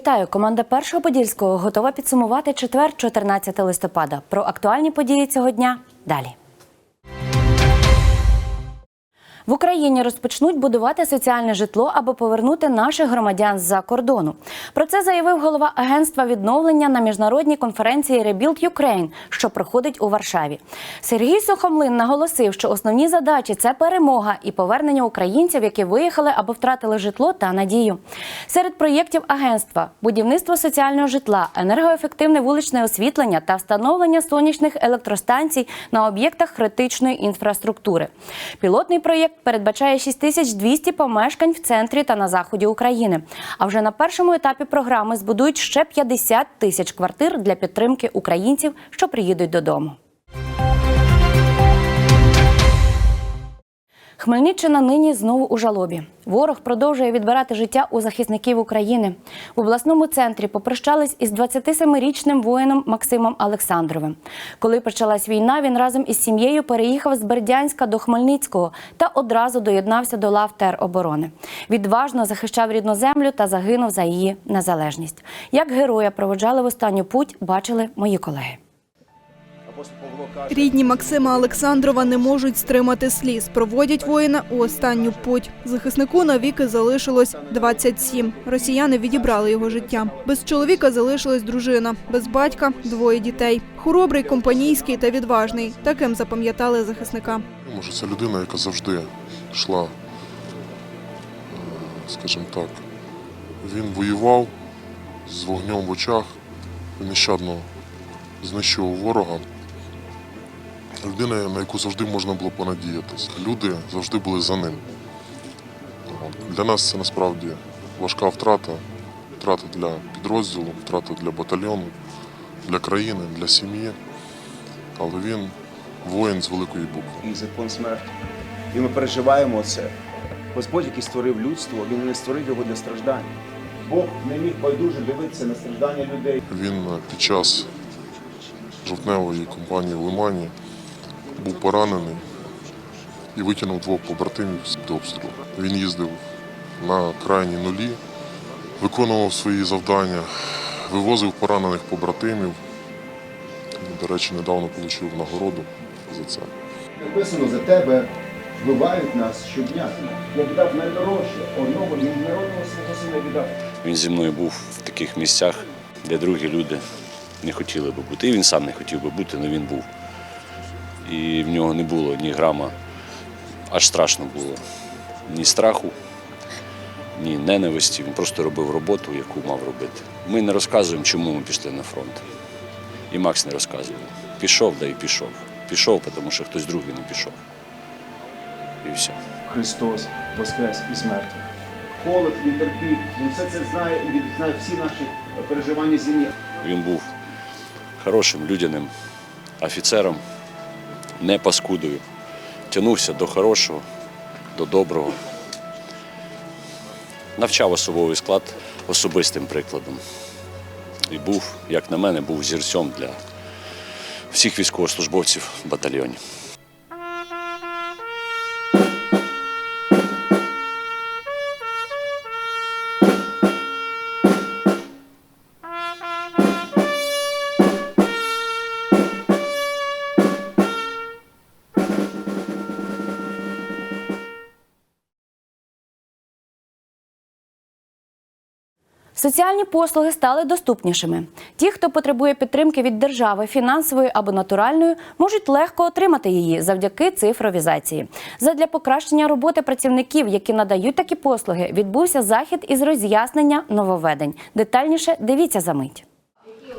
Вітаю! Команда першого подільського готова підсумувати четвер, 14 листопада. Про актуальні події цього дня далі. В Україні розпочнуть будувати соціальне житло, аби повернути наших громадян з-за кордону. Про це заявив голова агентства відновлення на міжнародній конференції Rebuild Ukraine, що проходить у Варшаві. Сергій Сухомлин наголосив, що основні задачі це перемога і повернення українців, які виїхали або втратили житло та надію. Серед проєктів агентства будівництво соціального житла, енергоефективне вуличне освітлення та встановлення сонячних електростанцій на об'єктах критичної інфраструктури. Пілотний проєкт передбачає 6200 помешкань в центрі та на заході України. А вже на першому етапі програми збудують ще 50 тисяч квартир для підтримки українців, що приїдуть додому. Хмельниччина нині знову у жалобі. Ворог продовжує відбирати життя у захисників України. В обласному центрі попрощались із 27-річним воїном Максимом Олександровим. Коли почалась війна, він разом із сім'єю переїхав з Бердянська до Хмельницького та одразу доєднався до лав тероборони. Відважно захищав рідну землю та загинув за її незалежність. Як героя проводжали в останню путь, бачили мої колеги. Рідні Максима Олександрова не можуть стримати сліз. Проводять воїна у останню путь. Захиснику навіки залишилось 27. Росіяни відібрали його життя. Без чоловіка залишилась дружина, без батька двоє дітей. Хоробрий, компанійський та відважний. Таким запам'ятали захисника. Може, це людина, яка завжди йшла, е, скажімо так. Він воював з вогнем в очах, нещадно знищував ворога. Людина, на яку завжди можна було понадіятися. Люди завжди були за ним. Для нас це насправді важка втрата. Втрата для підрозділу, втрата для батальйону, для країни, для сім'ї. Але він воїн з великої букви. і закон смерті. І ми переживаємо це. Господь, який створив людство, він не створив його для страждань. Бог не міг байдуже дивитися на страждання людей. Він під час жовтневої кампанії в Лимані був поранений і витягнув двох побратимів з обстрілу. Він їздив на крайні нулі, виконував свої завдання, вивозив поранених побратимів. До речі, недавно отримав нагороду за це. Написано за тебе вбивають нас щодня. Я віддав найдорожче, одного міжнародного свого сина віддав. Він зі мною був в таких місцях, де другі люди не хотіли би бути. І він сам не хотів би бути, але він був. І в нього не було ні грама, аж страшно було. Ні страху, ні ненависті. Він просто робив роботу, яку мав робити. Ми не розказуємо, чому ми пішли на фронт. І Макс не розказує. Пішов, да і пішов. Пішов, тому що хтось другий не пішов. І все. Христос воскрес із мертвих. Холод, він терпів, він все це знає і він знає всі наші переживання землі. Він був хорошим людяним офіцером, не паскудою. Тянувся до хорошого, до доброго. Навчав особовий склад особистим прикладом. І був, як на мене, був зірцем для всіх військовослужбовців в Соціальні послуги стали доступнішими. Ті, хто потребує підтримки від держави, фінансової або натуральної, можуть легко отримати її завдяки цифровізації. Задля покращення роботи працівників, які надають такі послуги, відбувся захід із роз'яснення нововведень. Детальніше дивіться за мить.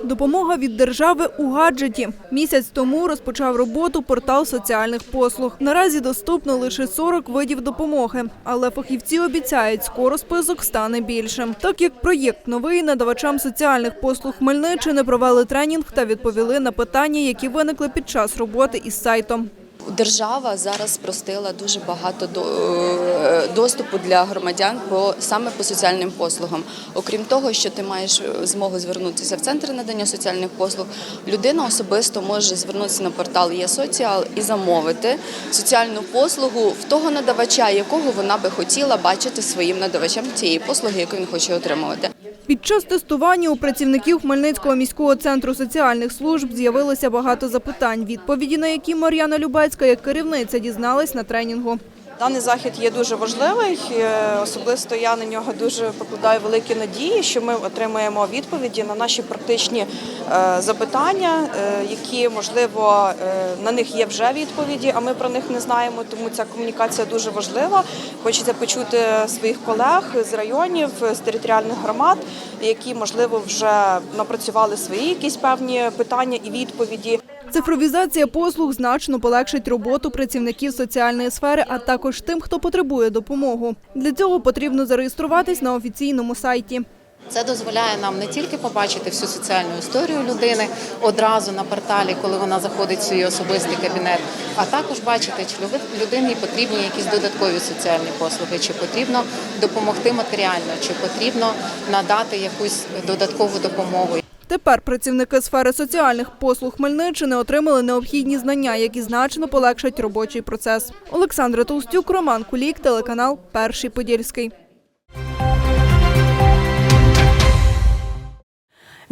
Допомога від держави у гаджеті. Місяць тому розпочав роботу портал соціальних послуг. Наразі доступно лише 40 видів допомоги, але фахівці обіцяють, скоро список стане більшим. Так як проєкт новий надавачам соціальних послуг Хмельниччини провели тренінг та відповіли на питання, які виникли під час роботи із сайтом. Держава зараз спростила дуже багато е, доступу для громадян по саме по соціальним послугам. Окрім того, що ти маєш е, змогу звернутися в центр надання соціальних послуг, людина особисто може звернутися на портал «Є-Соціал» і замовити соціальну послугу в того надавача, якого вона би хотіла бачити своїм надавачем цієї послуги, яку він хоче отримувати. Під час тестування у працівників Хмельницького міського центру соціальних служб з'явилося багато запитань, відповіді на які Мар'яна Любецька, як керівниця, дізналась на тренінгу. Даний захід є дуже важливий. е, Особисто я на нього дуже покладаю великі надії, що ми отримаємо відповіді на наші практичні е, запитання, е, які можливо на них є вже відповіді, а ми про них не знаємо. Тому ця комунікація дуже важлива. Хочеться почути своїх колег з районів, з територіальних громад, які можливо вже напрацювали свої якісь певні питання і відповіді. Цифровізація послуг значно полегшить роботу працівників соціальної сфери, а також тим, хто потребує допомогу. Для цього потрібно зареєструватись на офіційному сайті. Це дозволяє нам не тільки побачити всю соціальну історію людини одразу на порталі, коли вона заходить в свій особистий кабінет, а також бачити, чи людині потрібні якісь додаткові соціальні послуги, чи потрібно допомогти матеріально, чи потрібно надати якусь додаткову допомогу. Тепер працівники сфери соціальних послуг Хмельниччини отримали необхідні знання, які значно полегшать робочий процес. Олександра Толстюк, Роман Кулік, телеканал Перший Подільський.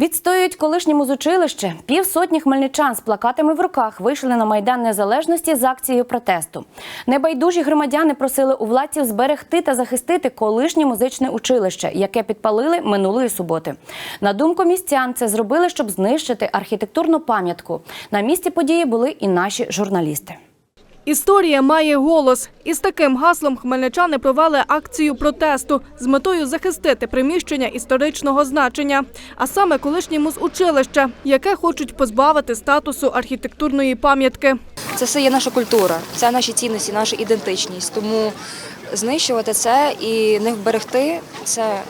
Відстоюють колишнє музучилище. Півсотні хмельничан з плакатами в руках вийшли на майдан незалежності з акцією протесту. Небайдужі громадяни просили у владців зберегти та захистити колишнє музичне училище, яке підпалили минулої суботи. На думку містян, це зробили, щоб знищити архітектурну пам'ятку. На місці події були і наші журналісти. Історія має голос. Із таким гаслом хмельничани провели акцію протесту з метою захистити приміщення історичного значення, а саме колишнє музучилище, яке хочуть позбавити статусу архітектурної пам'ятки. Це все є наша культура, це наші цінності, наша ідентичність. Тому знищувати це і не вберегти це,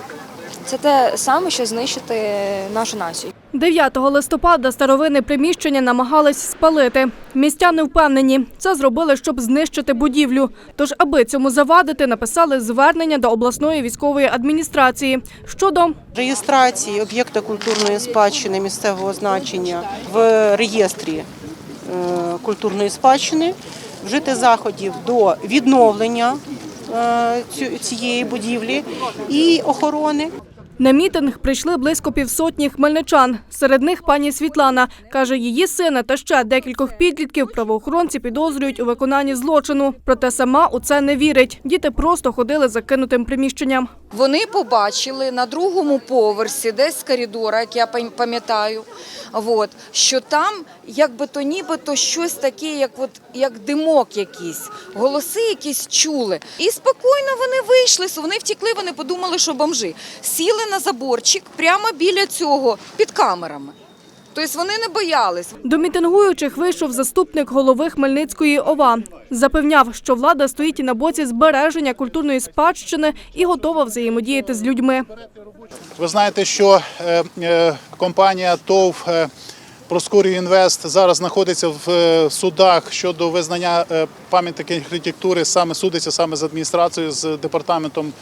це те саме, що знищити нашу націю. 9 листопада старовинне приміщення намагались спалити. Містяни впевнені, це зробили, щоб знищити будівлю. Тож, аби цьому завадити, написали звернення до обласної військової адміністрації щодо реєстрації об'єкта культурної спадщини місцевого значення в реєстрі е, культурної спадщини, вжити заходів до відновлення е, цієї будівлі і охорони. На мітинг прийшли близько півсотні хмельничан. Серед них пані Світлана каже, її сина та ще декількох підлітків правоохоронці підозрюють у виконанні злочину. Проте сама у це не вірить. Діти просто ходили закинутим приміщенням. Вони побачили на другому поверсі, десь з коридора, як я пам- пам'ятаю, от, що там якби то нібито щось таке, як, от, як димок якийсь, голоси якісь чули. І спокійно вони вийшли, вони втекли, вони подумали, що бомжи. Сіли на заборчик прямо біля цього, під камерами. Тобто вони не боялись. До мітингуючих вийшов заступник голови Хмельницької ОВА. Запевняв, що влада стоїть на боці збереження культурної спадщини і готова взаємодіяти з людьми. Ви знаєте, що е, е, компанія ТОВ е, Проскурів Інвест зараз знаходиться в судах щодо визнання пам'ятки архітектури, саме судиться саме з адміністрацією, з департаментом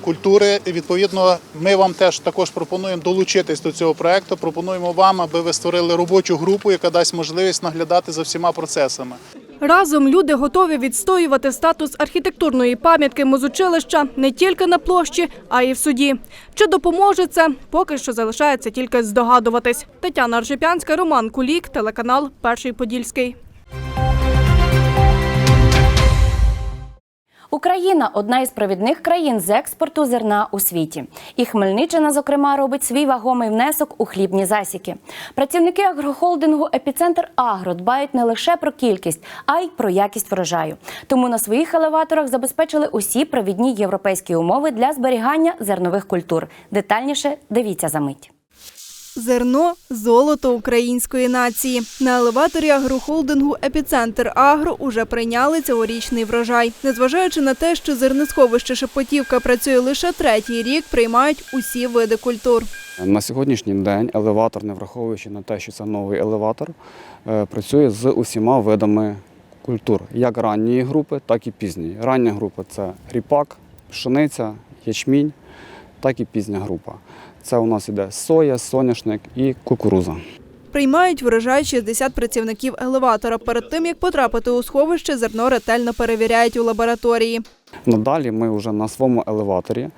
культури. Відповідно, ми вам теж також пропонуємо долучитись до цього проекту. Пропонуємо вам, аби ви створили робочу групу, яка дасть можливість наглядати за всіма процесами. Разом люди готові відстоювати статус архітектурної пам'ятки музучилища не тільки на площі, а й в суді. Чи допоможе це? Поки що залишається тільки здогадуватись. Тетяна Аршипянська, Роман Кулік, телеканал Перший Подільський. Україна одна із провідних країн з експорту зерна у світі. І Хмельниччина, зокрема, робить свій вагомий внесок у хлібні засіки. Працівники агрохолдингу Епіцентр Агро дбають не лише про кількість, а й про якість врожаю. Тому на своїх елеваторах забезпечили усі провідні європейські умови для зберігання зернових культур. Детальніше дивіться за мить. Зерно золото української нації. На елеваторі агрохолдингу Епіцентр Агро уже прийняли цьогорічний врожай. Незважаючи на те, що зернисховище Шепотівка працює лише третій рік, приймають усі види культур. На сьогоднішній день елеватор, не враховуючи на те, що це новий елеватор, е, працює з усіма видами культур, як ранньої групи, так і пізньої. Рання група це ріпак, пшениця, ячмінь, так і пізня група. Це у нас іде соя, соняшник і кукуруза. Приймають врожай 60 працівників елеватора. Перед тим як потрапити у сховище, зерно ретельно перевіряють у лабораторії. Надалі ми вже на своєму елеваторі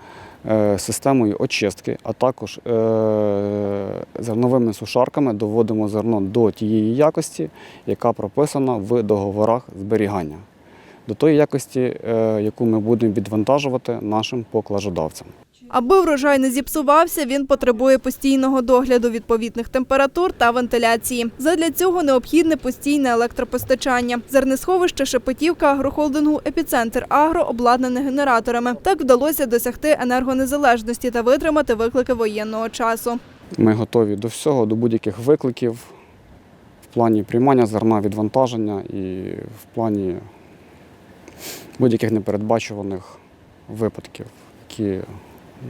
е, системою очистки, а також е, зерновими сушарками доводимо зерно до тієї якості, яка прописана в договорах зберігання, до тої якості, е, яку ми будемо відвантажувати нашим поклажодавцям. Аби врожай не зіпсувався, він потребує постійного догляду відповідних температур та вентиляції. Задля цього необхідне постійне електропостачання. Зернесховище Шепетівка агрохолдингу Епіцентр Агро обладнане генераторами. Так вдалося досягти енергонезалежності та витримати виклики воєнного часу. Ми готові до всього, до будь-яких викликів в плані приймання зерна, відвантаження і в плані будь-яких непередбачуваних випадків, які,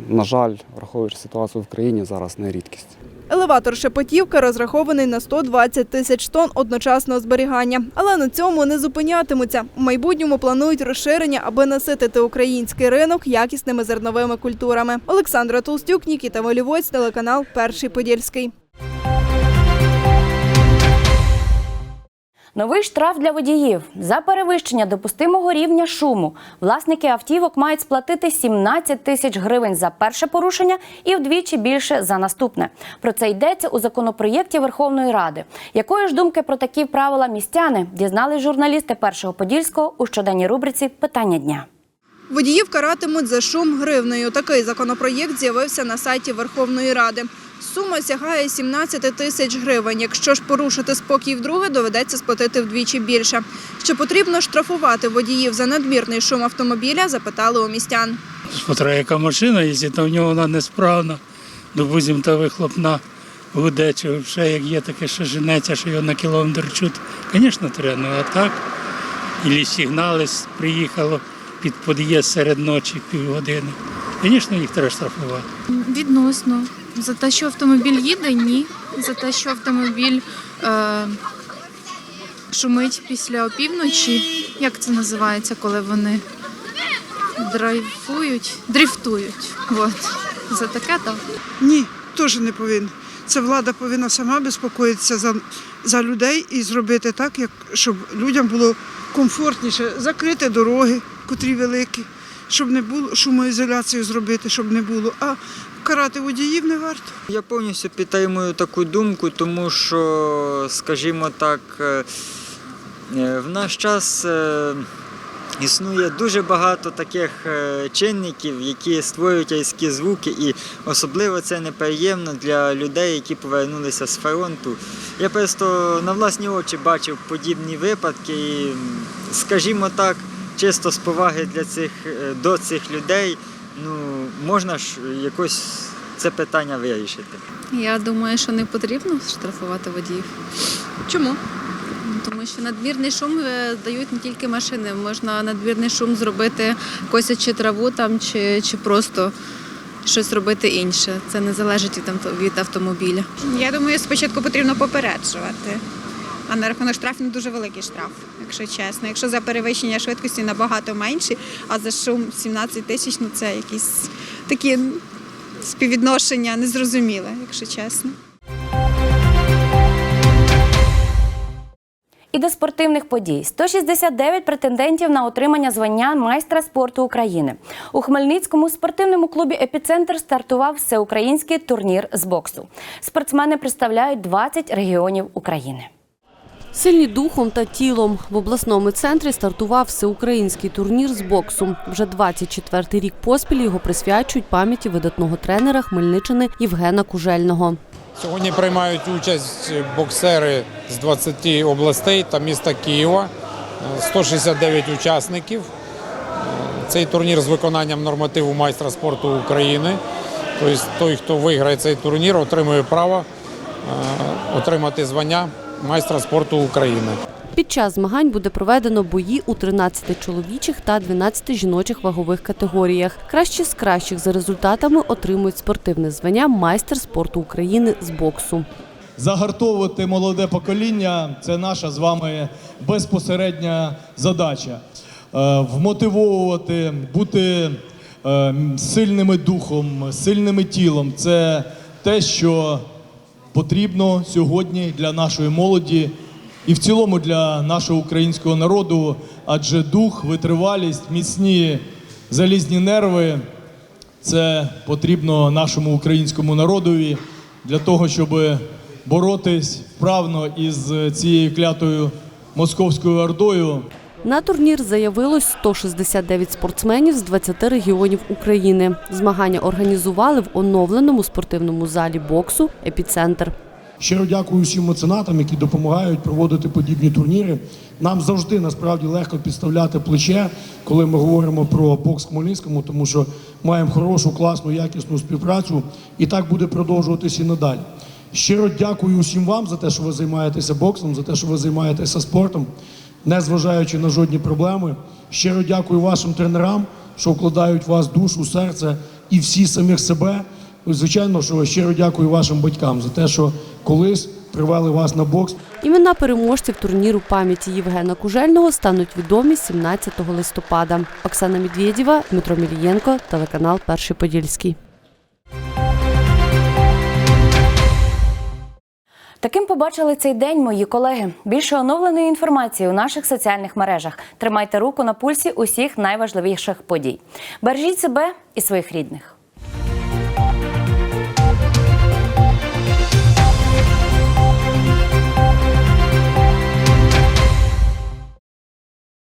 на жаль, враховуючи ситуацію в країні, зараз не рідкість. Елеватор Шепетівка розрахований на 120 тисяч тонн одночасного зберігання. Але на цьому не зупинятимуться. У майбутньому планують розширення, аби наситити український ринок якісними зерновими культурами. Олександра Толстюк, Нікіта Волівоць, телеканал Перший Подільський. Новий штраф для водіїв за перевищення допустимого рівня шуму. Власники автівок мають сплатити 17 тисяч гривень за перше порушення і вдвічі більше за наступне. Про це йдеться у законопроєкті Верховної Ради. Якої ж думки про такі правила містяни дізнались журналісти першого подільського у щоденній рубриці Питання дня. Водіїв каратимуть за шум гривнею. Такий законопроєкт з'явився на сайті Верховної Ради. Сума сягає 17 тисяч гривень. Якщо ж порушити спокій вдруге, доведеться сплатити вдвічі більше. Чи потрібно штрафувати водіїв за надмірний шум автомобіля, запитали у містян. Смотря яка машина, якщо то в нього вона несправна, допустим, та вихлопна гуде, чи ще як є таке, що женеться, що його на кілометр чути, звісно, треба. Ну а так, і сигнали приїхало під під'їзд серед ночі півгодини. Звісно, їх треба штрафувати. Відносно. За те, що автомобіль їде, ні. За те, що автомобіль е, шумить після опівночі. Як це називається, коли вони драйфують, дрифтують. От. За таке так. Ні, теж не повинен. Це влада повинна сама безпокоїтися за, за людей і зробити так, як, щоб людям було комфортніше, закрити дороги, котрі великі, щоб не було шумоізоляцію зробити, щоб не було. А карати водіїв не варто. Я повністю підтримую таку думку, тому що, скажімо так, е, е, в наш час е, існує дуже багато таких чинників, які створюють різкі звуки, і особливо це неприємно для людей, які повернулися з фронту. Я просто на власні очі бачив подібні випадки, і, скажімо так, чисто з поваги для цих, до цих людей, ну, можна ж якось це питання вирішити. Я думаю, що не потрібно штрафувати водіїв. Чому? Тому що надмірний шум е, дають не тільки машини. Можна надмірний шум зробити косячи траву там чи, чи просто щось робити інше. Це не залежить від від автомобіля. Я думаю, спочатку потрібно попереджувати. А на рахунок штрафів ну, дуже великий штраф, якщо чесно. Якщо за перевищення швидкості набагато менші, а за шум 17 тисяч, ну це якісь такі співвідношення незрозуміле, якщо чесно. І до спортивних подій 169 претендентів на отримання звання майстра спорту України. У Хмельницькому спортивному клубі Епіцентр стартував всеукраїнський турнір з боксу. Спортсмени представляють 20 регіонів України. Сильні духом та тілом в обласному центрі стартував всеукраїнський турнір з боксу. Вже 24-й рік поспіль його присвячують пам'яті видатного тренера Хмельниччини Євгена Кужельного. Сьогодні приймають участь боксери з 20 областей та міста Києва, Е, 169 учасників. Цей турнір з виконанням нормативу майстра спорту України. Тобто той, хто виграє цей турнір, отримує право е, отримати звання майстра спорту України. Під час змагань буде проведено бої у 13 чоловічих та 12 жіночих вагових категоріях. Кращі з кращих за результатами отримують спортивне звання майстер спорту України з боксу. Загартовувати молоде покоління це наша з вами безпосередня задача. Е, Вмотивовувати, бути е, сильними духом, сильними тілом це те, що потрібно сьогодні для нашої молоді і в цілому для нашого українського народу, адже дух, витривалість, міцні залізні нерви Це потрібно нашому українському народові для того, щоб боротись вправно із цією клятою московською ордою. На турнір заявилось 169 спортсменів з 20 регіонів України. Змагання організували в оновленому спортивному залі боксу Епіцентр. Щиро дякую всім меценатам, які допомагають проводити подібні турніри. Нам завжди насправді легко підставляти плече, коли ми говоримо про бокс Хмельницькому, тому що маємо хорошу, класну, якісну співпрацю, і так буде продовжуватися і надалі. Щиро дякую усім вам за те, що ви займаєтеся боксом, за те, що ви займаєтеся спортом, не зважаючи на жодні проблеми. Щиро дякую вашим тренерам, що вкладають в вас душу, серце і всі самих себе. Звичайно, що щиро дякую вашим батькам за те, що колись привели вас на бокс. Імена переможців турніру пам'яті Євгена Кужельного стануть відомі 17 листопада. Оксана Медведєва, Дмитро Мілієнко, телеканал Перший Подільський. Таким побачили цей день мої колеги. Більше оновленої інформації у наших соціальних мережах. Тримайте руку на пульсі усіх найважливіших подій. Бережіть себе і своїх рідних.